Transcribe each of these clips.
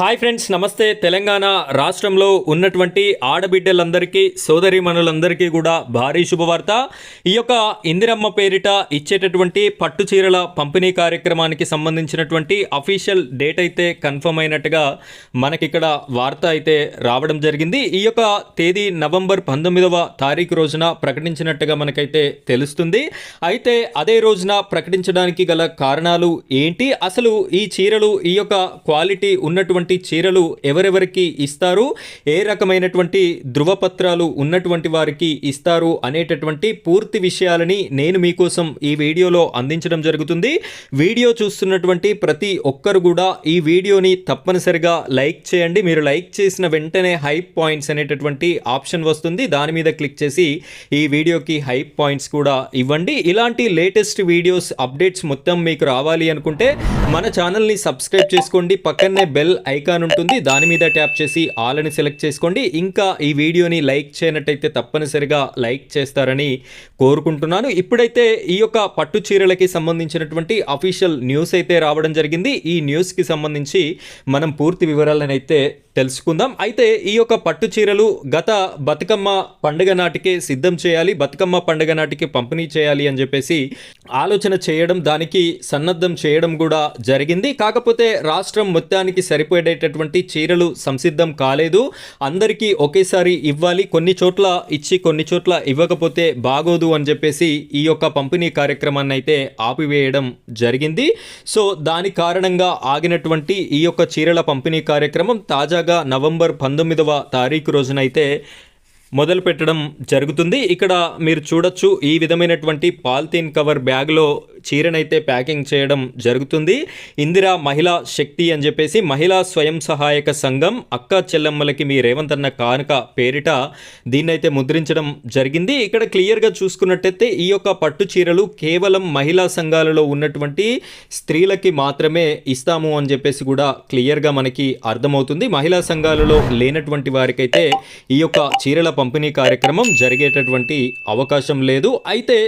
Hi friends నమస్తే. తెలంగాణ రాష్ట్రంలో ఉన్నటువంటి ఆడబిడ్డలందరికీ సోదరిమణులందరికీ కూడా భారీ శుభవార్త. ఈ యొక్క ఇందిరమ్మ పేరిట ఇచ్చేటటువంటి పట్టు చీరల పంపిణీ కార్యక్రమానికి సంబంధించినటువంటి అఫీషియల్ డేట్ అయితే కన్ఫర్మ్ అయినట్టుగా మనకిక్కడ వార్త అయితే రావడం జరిగింది. ఈ యొక్క తేదీ నవంబర్ పంతొమ్మిదవ తారీఖు రోజున ప్రకటించినట్టుగా మనకైతే తెలుస్తుంది. అయితే అదే రోజున ప్రకటించడానికి గల కారణాలు ఏంటి? అసలు ఈ చీరలు ఈ యొక్క క్వాలిటీ ఉన్నటువంటి చీరలు ఎవరెవరికి ఇస్తారు? ఏ రకమైనటువంటి ధృవపత్రాలు ఉన్నటువంటి వారికి ఇస్తారు అనేటటువంటి పూర్తి విషయాలని నేను మీకోసం ఈ వీడియోలో అందించడం జరుగుతుంది. వీడియో చూస్తున్నటువంటి ప్రతి ఒక్కరు కూడా ఈ వీడియోని తప్పనిసరిగా లైక్ చేయండి. మీరు లైక్ చేసిన వెంటనే హైప్ పాయింట్స్ అనేటటువంటి ఆప్షన్ వస్తుంది. దాని మీద క్లిక్ చేసి ఈ వీడియోకి హైప్ పాయింట్స్ కూడా ఇవ్వండి. ఇలాంటి లేటెస్ట్ వీడియోస్ అప్డేట్స్ మొత్తం మీకు రావాలి అనుకుంటే మన ఛానల్ని సబ్స్క్రైబ్ చేసుకోండి. పక్కనే బెల్ ఐకాన్ ఉంటుంది. దాని మీద ట్యాప్ చేసి ఆల్ అని సెలెక్ట్ చేసుకోండి. ఇంకా ఈ వీడియోని లైక్ చేయనట్టయితే తప్పనిసరిగా లైక్ చేస్తారని కోరుకుంటున్నాను. ఇప్పుడైతే ఈ యొక్క పట్టు చీరలకి సంబంధించినటువంటి అఫీషియల్ న్యూస్ అయితే రావడం జరిగింది. ఈ న్యూస్కి సంబంధించి మనం పూర్తి వివరాలను అయితే తెలుసుకుందాం. అయితే ఈ యొక్క పట్టు చీరలు గత బతుకమ్మ పండుగ నాటికే సిద్ధం చేయాలి బతుకమ్మ పండుగ నాటికి పంపిణీ చేయాలి అని చెప్పేసి ఆలోచన చేయడం దానికి సన్నద్ధం చేయడం కూడా జరిగింది. కాకపోతే రాష్ట్రం మొత్తానికి సరిపోయేటటువంటి చీరలు సంసిద్ధం కాలేదు. అందరికీ ఒకేసారి ఇవ్వాలి. కొన్ని చోట్ల ఇచ్చి కొన్ని చోట్ల ఇవ్వకపోతే బాగోదు అని చెప్పేసి ఈ యొక్క పంపిణీ కార్యక్రమాన్ని అయితే ఆపివేయడం జరిగింది. సో దాని కారణంగా ఆగినటువంటి ఈ యొక్క చీరల పంపిణీ కార్యక్రమం తాజాగా నవంబర్ పంతొమ్మిదవ తారీఖు రోజునైతే మొదలు పెట్టడం జరుగుతుంది. ఇక్కడ మీరు చూడొచ్చు ఈ విధమైనటువంటి పాలిథీన్ కవర్ బ్యాగ్లో చీరనైతే ప్యాకింగ్ చేయడం జరుగుతుంది. ఇందిరా మహిళా శక్తి అని చెప్పేసి మహిళా స్వయం సహాయక సంఘం అక్క చెల్లెమ్మలకి మీ రేవంత్ అన్న కానుక పేరిట దీన్నైతే ముద్రించడం జరిగింది. ఇక్కడ క్లియర్గా చూసుకున్నట్టయితే ఈ యొక్క పట్టు చీరలు కేవలం మహిళా సంఘాలలో ఉన్నటువంటి స్త్రీలకి మాత్రమే ఇస్తాము అని చెప్పేసి కూడా క్లియర్గా మనకి అర్థమవుతుంది. మహిళా సంఘాలలో లేనటువంటి వారికైతే ఈ యొక్క చీరల పంపిణీ కార్యక్రమం జరిగేటటువంటి అవకాశం లేదు. అయితే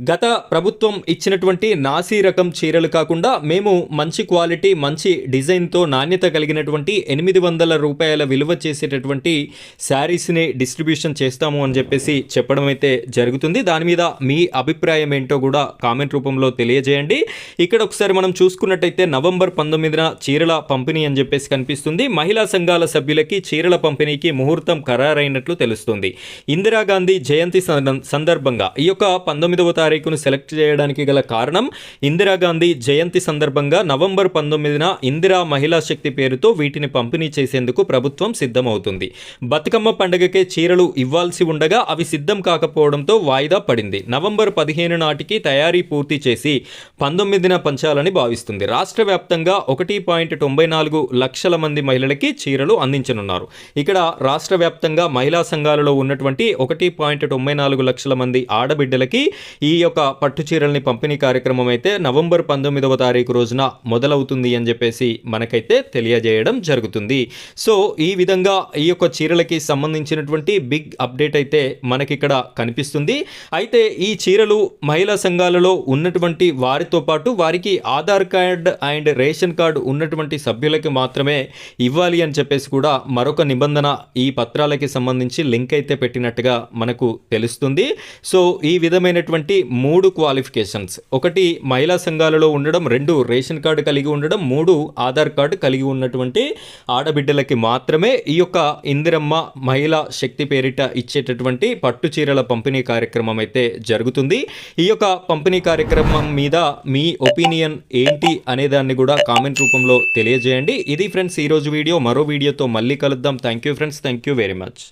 గత ప్రభుత్వం ఇచ్చినటువంటి నాసీ రకం చీరలు కాకుండా మేము మంచి క్వాలిటీ మంచి డిజైన్తో నాణ్యత కలిగినటువంటి ఎనిమిది వందల రూపాయల విలువ చేసేటటువంటి శారీస్ని డిస్ట్రిబ్యూషన్ చేస్తాము అని చెప్పేసి చెప్పడం అయితే జరుగుతుంది. దాని మీద మీ అభిప్రాయం ఏంటో కూడా కామెంట్ రూపంలో తెలియజేయండి. ఇక్కడ ఒకసారి మనం చూసుకున్నట్టయితే నవంబర్ పంతొమ్మిదిన చీరల పంపిణీ అని చెప్పేసి కనిపిస్తుంది. మహిళా సంఘాల సభ్యులకి చీరల పంపిణీకి ముహూర్తం ఖరారైనట్లు తెలుస్తుంది. ఇందిరాగాంధీ జయంతి సంద- సందర్భంగా ఈ యొక్క పంతొమ్మిదవ తారీఖును సెలెక్ట్ చేయడానికి గల కారణం ఇందిరాగాంధీ జయంతి సందర్భంగా నవంబర్ పంతొమ్మిదిన ఇందిరా మహిళా శక్తి పేరుతో వీటిని పంపిణీ చేసేందుకు ప్రభుత్వం సిద్ధమవుతుంది. బతుకమ్మ పండుగకే చీరలు ఇవ్వాల్సి ఉండగా అవి సిద్ధం కాకపోవడంతో వాయిదా పడింది. నవంబర్ పదిహేను నాటికి తయారీ పూర్తి చేసి పంతొమ్మిదిన పంచాలని భావిస్తుంది. రాష్ట్ర వ్యాప్తంగా ఒకటి పాయింట్ తొంభై నాలుగు లక్షల మంది మహిళలకి చీరలు అందించనున్నారు. ఇక్కడ రాష్ట్ర వ్యాప్తంగా మహిళా సంఘాలలో ఉన్నటువంటి ఒకటి పాయింట్ తొంభై నాలుగు లక్షల మంది ఆడబిడ్డలకి ఈ ఈ యొక్క పట్టు చీరల్ని పంపిణీ కార్యక్రమం అయితే నవంబర్ పంతొమ్మిదవ తారీఖు రోజున మొదలవుతుంది అని చెప్పేసి మనకైతే తెలియజేయడం జరుగుతుంది. సో ఈ విధంగా ఈ యొక్క చీరలకి సంబంధించినటువంటి బిగ్ అప్డేట్ అయితే మనకిక్కడ కనిపిస్తుంది. అయితే ఈ చీరలు మహిళా సంఘాలలో ఉన్నటువంటి వారితో పాటు వారికి Aadhaar card and ration card ఉన్నటువంటి సభ్యులకి మాత్రమే ఇవ్వాలి అని చెప్పేసి కూడా మరొక నిబంధన ఈ పత్రాలకి సంబంధించి లింక్ అయితే పెట్టినట్టుగా మనకు తెలుస్తుంది. సో ఈ విధమైనటువంటి మూడు క్వాలిఫికేషన్స్. ఒకటి మహిళా సంఘాలలో ఉండడం రెండు రేషన్ కార్డు కలిగి ఉండడం మూడు ఆధార్ కార్డు కలిగి ఉన్నటువంటి ఆడబిడ్డలకి మాత్రమే ఈ యొక్క ఇందిరమ్మ మహిళా శక్తి పేరిట ఇచ్చేటటువంటి పట్టు చీరల పంపిణీ కార్యక్రమం అయితే జరుగుతుంది. ఈ యొక్క పంపిణీ కార్యక్రమం మీద మీ ఒపీనియన్ ఏంటి అనే దాన్ని కూడా కామెంట్ రూపంలో తెలియజేయండి. ఇది ఫ్రెండ్స్ ఈరోజు వీడియో. మరో వీడియోతో మళ్ళీ కలుద్దాం. Thank you friends. Thank you very much.